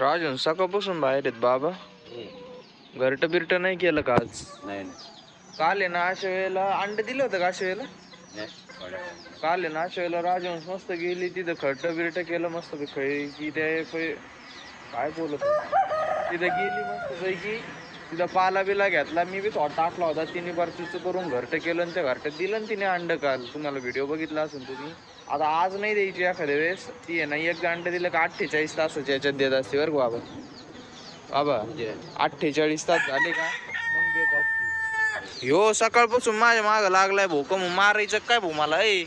राजन सकाळपासून बाहेर आहेत बाबा. घरट बिरट नाही केलं का आज? नाही काल आहे ना अशा वेळेला अंडे दिलं होतं का अशा वेळेला? काल आहे ना अशा वेळेला राजहंस मस्त गेली तिथं खर्ट बिरट केलं मस्त खळी की ते कै- काय बोलत होतो? तिथं गेली मस्त पैकी. तिथं पाला बिला घेतला मी बी थोडा टाकला होता. तिने बरचूचं करून घरट केलं आणि त्या घरट्यात दिलं आणि तिने अंड काल. तुम्हाला व्हिडिओ बघितला असेल तुम्ही. आता आज नाही द्यायची एखाद्या वेळेस. ती आहे ना एक अंडे दिलं का अठ्ठेचाळीस तासाच्या याच्यात देत असते बरं बाबा? बाबा अठ्ठेचाळीस तास झाले का? मग देत असते. ह्यो सकाळपासून माझ्या माग लागलाय भाऊ. का मग मारायचं काय भाऊ मला ए?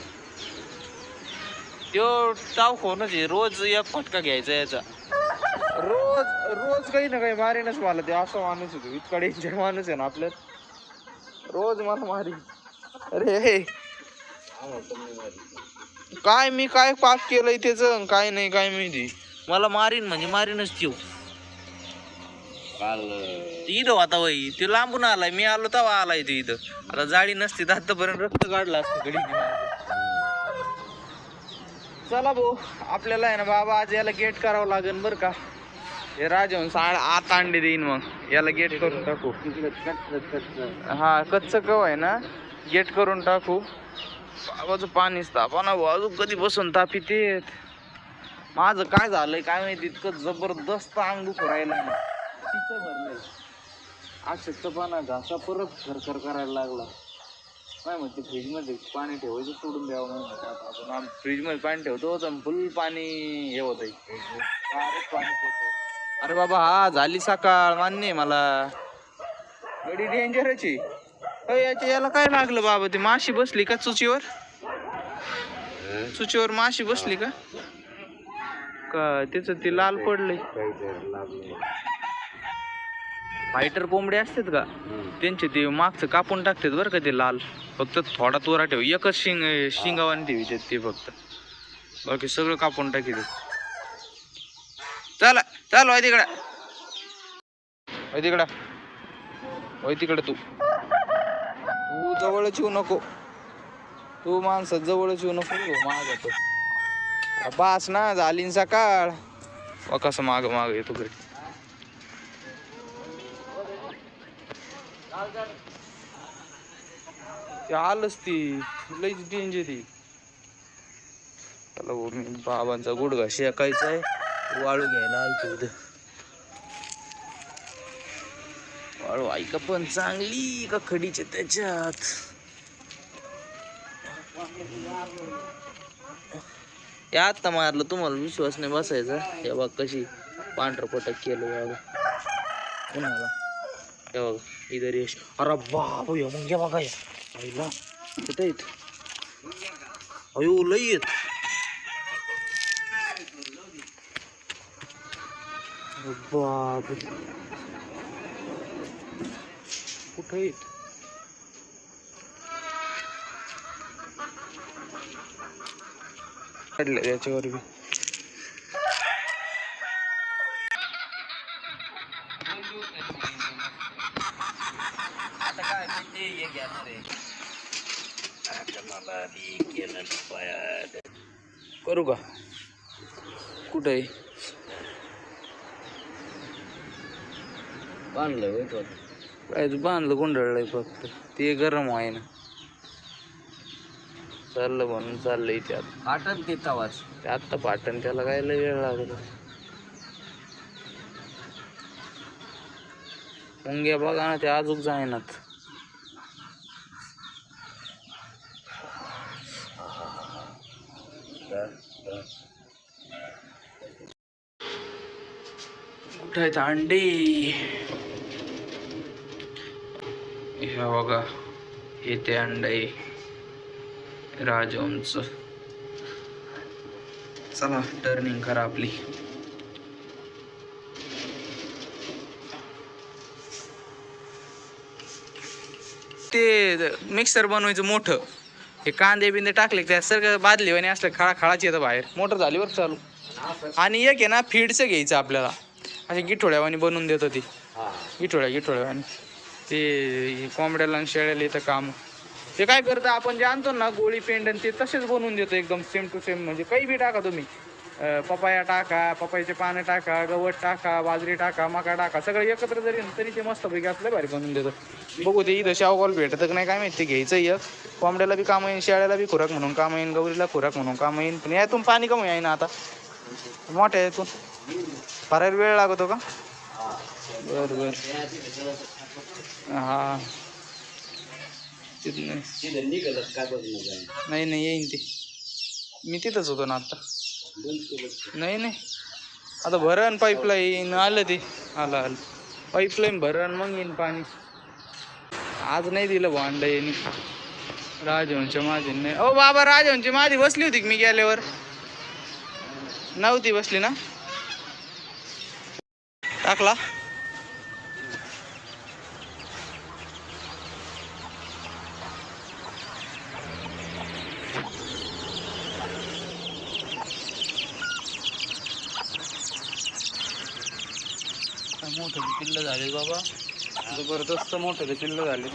त्यो टाव कोणच आहे. रोज एक फटका घ्यायचा याचा. रोज रोज काही ना काही मारेनच मला ते. असा माणूस होतो इतका डेंजर माणूस आहे ना आपल्यात. रोज मला मारी अरे हे. काय मी काय पाप केलंय त्याच काय नाही काय माहिती. मला मारीन म्हणजे मारीनच काल ती इथं होता वही ते लांबून आलाय. मी आलो तेव्हा आलाय ते इथं. आता जाडी नसती तर आतापर्यंत रक्त काढलं असतं कधी चला भाऊ आपल्याला आहे ना बाबा आज याला गेट करावं लागेल बरं का. हे राजहंस आ- आत अंडे देईन मग. याला गेट करून टाकू. हा कच्च कव आहे ना. गेट करून टाकू. बाबाचं पाणीच तापा ना भाऊ. अजून कधी बसून ताप येते? माझं काय झालंय काय माहिती इतकं जबरदस्त अंग दुखू राहिलं तिचं भरलंय. अशक्तपणा घासा परत खरखर करायला लागला. काय म्हणते फ्रीजमध्ये पाणी ठेवायचं सोडून द्यावं म्हणून. आम्ही फ्रीजमध्ये पाणी ठेवतो तर फुल पाणी हे होतंय. पाणी अरे बाबा हा झाली सकाळ मान्य आहे मला. गडी डेंजरची याच्या याला काय लागलं बाबा ती? माशी बसली का चुचीवर? चुचीवर माशी बसली का? का त्याच ते लाल पडले फायटर कोंबडे असतात का? त्यांचे ते मागचं कापून टाकतात बरं का ते लाल. फक्त थोडा तोरा ठेव. एकच शिंग शिंगावाने ठेवीतात ते फक्त. बाकी सगळं कापून टाकीत चला चाल होय तिकडं. होय तिकडं. होय तिकडं तू. जवळच येऊ नको. तू माणसं जवळच येऊ नको हो माग येतो बास ना झाली न सकाळ. व कसं माग माग येतो घरी. ते आलंच ती लईच डेंजर ती. चला हो, मी बाबांचा गुडघा शेकायचा आहे वाळू घ्यायला आलतो उद्या हळू ऐका पण चांगली का खडीचे त्याच्यात? हे आत्ता मारलं तुम्हाला विश्वास नाही बसायचा. हे बघ कशी पांढरं पटक केलं बघा. कुणाला? हे बघा इधर यश अरे बाप हे मग घ्या बघा या कुठे येत अयो लई येत बाप कुठे आहेत काढलं याच्यावर बी करू का कुठे आहे बांधलं होय तो. काय तू बांधलं गुंडळलंय फक्त. ते गरम आहे ना. चाललं म्हणून चाललंय त्यात आटत देत आवाज ते आत्ता पाटण त्याला काय लय वेळ लागला? मुंग्या बघा ना ते अजूक जायनात कुठं आहेत अंडे? हे बघा येते अंड आहे राजहंस. चला टर्निंग करा आपली. ते मिक्सर बनवायचं मोठं. हे कांदे बिंदे टाकले त्या सगळं बादली आणि असलं खळा खळाच येतं बाहेर. मोटर झाली बरं चालू. आणि एक आहे ना फीडचं घ्यायचं आपल्याला. असे गिठोड्यावानी बनवून देतं ती. गिठोड्या गिठोड्यावानी ते कोंबड्याला आणि शेळ्याला येतं काम. ते काय करतं आपण जे आणतो ना गोळी पेंड आणि ते तसेच बनवून देतो एकदम सेम टू सेम म्हणजे काही बी टाका तुम्ही. पपाया टाका पपायचे पानं टाका गवत टाका बाजरी टाका मका टाका सगळं एकत्र जरी तरी ते मस्तपैकी असलं भारी बनवून देतं. बघू ते इथं शावकॉल भेटत नाही काय माहिती घ्यायचं एक. कोंबड्याला बी काम येईन शेळ्याला बी खुराक म्हणून काम येईन गौरीला खुराक म्हणून काम येईन. पण यातून पाणी कमी आहे ना आता. मोठ्या यातून. फार वेळ लागतो का? बर बर. हा. तिथं नाही. नाही येईन ते. मी तिथंच होतो ना आता. नाही नाही. आता भरण पाईपलाईन आलं ते. आलं आलं. पाईपलाईन भरण मग येईन पाणी. आज नाही दिलं भांड येईन राजवंश माझी नाही. ओ बाबा राजवंश माझी बसली होती का मी गेल्यावर? नव्हती बसली ना? टाकला? मोठे किल्ल झाले बाबा. जबरदस्त मोठे किल्ल झाले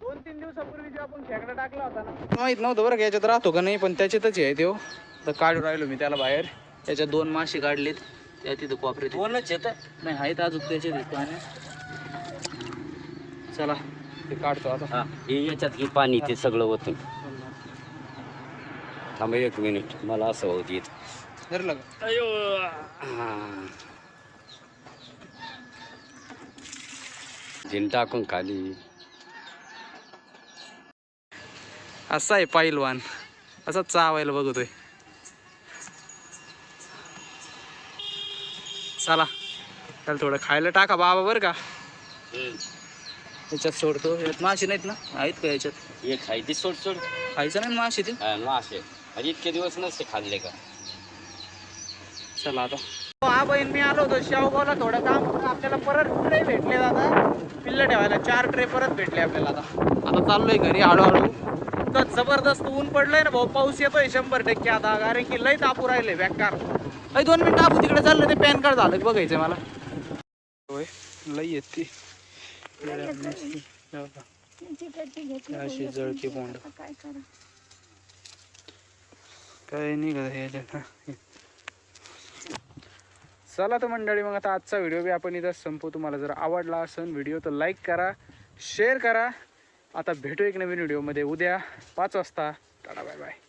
दोन तीन दिवसापूर्वी जे आपण खेकडा टाकला होता ना. माहीत नव्हतं बरं का याच्यात राहतो का नाही पण त्याच्यातच आहे तो. तर काढून राहिलो मी त्याला बाहेर. त्याच्यात दोन मासे काढलेत. त्या तिथं कोपऱ्यात कोणच येत नाही आहेत अजून त्याच्यात पाण्यात चला ते काढतो आता. हा हे याच्यात हे पाणी ते सगळं होतं थांबा एक मिनिट मला असं होत येत धरलं का? जिन टाकून खाली? असा आहे पाईलवान असा चावायला बघतोय. चला त्याला थोडं खायला टाका बाबा बरं का. याच्यात सोडतो यात मासे नाहीत ना? आहेत का याच्यात? हे खायची सोड सोड. खायचं नाही ना मासे ते? मासे. इतके दिवस नसते खाल्ले का? चला आता. हा बहीण मी आलो होतो शेवगावला थोडं काम. आपल्याला परत ट्रे भेटले दादा. पिल्ल ठेवायला चार ट्रे परत भेटले आपल्याला आता. आता चाललोय घरी हळूहळू. तर जबरदस्त ऊन पडलंय ना भाऊ पाऊस येतोय शंभर टक्के आता. कारण की लय तापू राहिले बेकार. अय दोन मिनिट तापू तिकडे चाललं ते पॅन कार्ड झालं बघायचं मला. होय लई येत ती. अशी जळकी बोंड. काय निघत याच्यात? चला तर मंडळी मग आता आजचा व्हिडिओ बी आपण इथं संपू तुम्हाला जर आवडला असेल व्हिडिओ तर लाईक करा शेअर करा. आता भेटू एक नवीन व्हिडिओमध्ये. उद्या पाच वाजता. Tata bye bye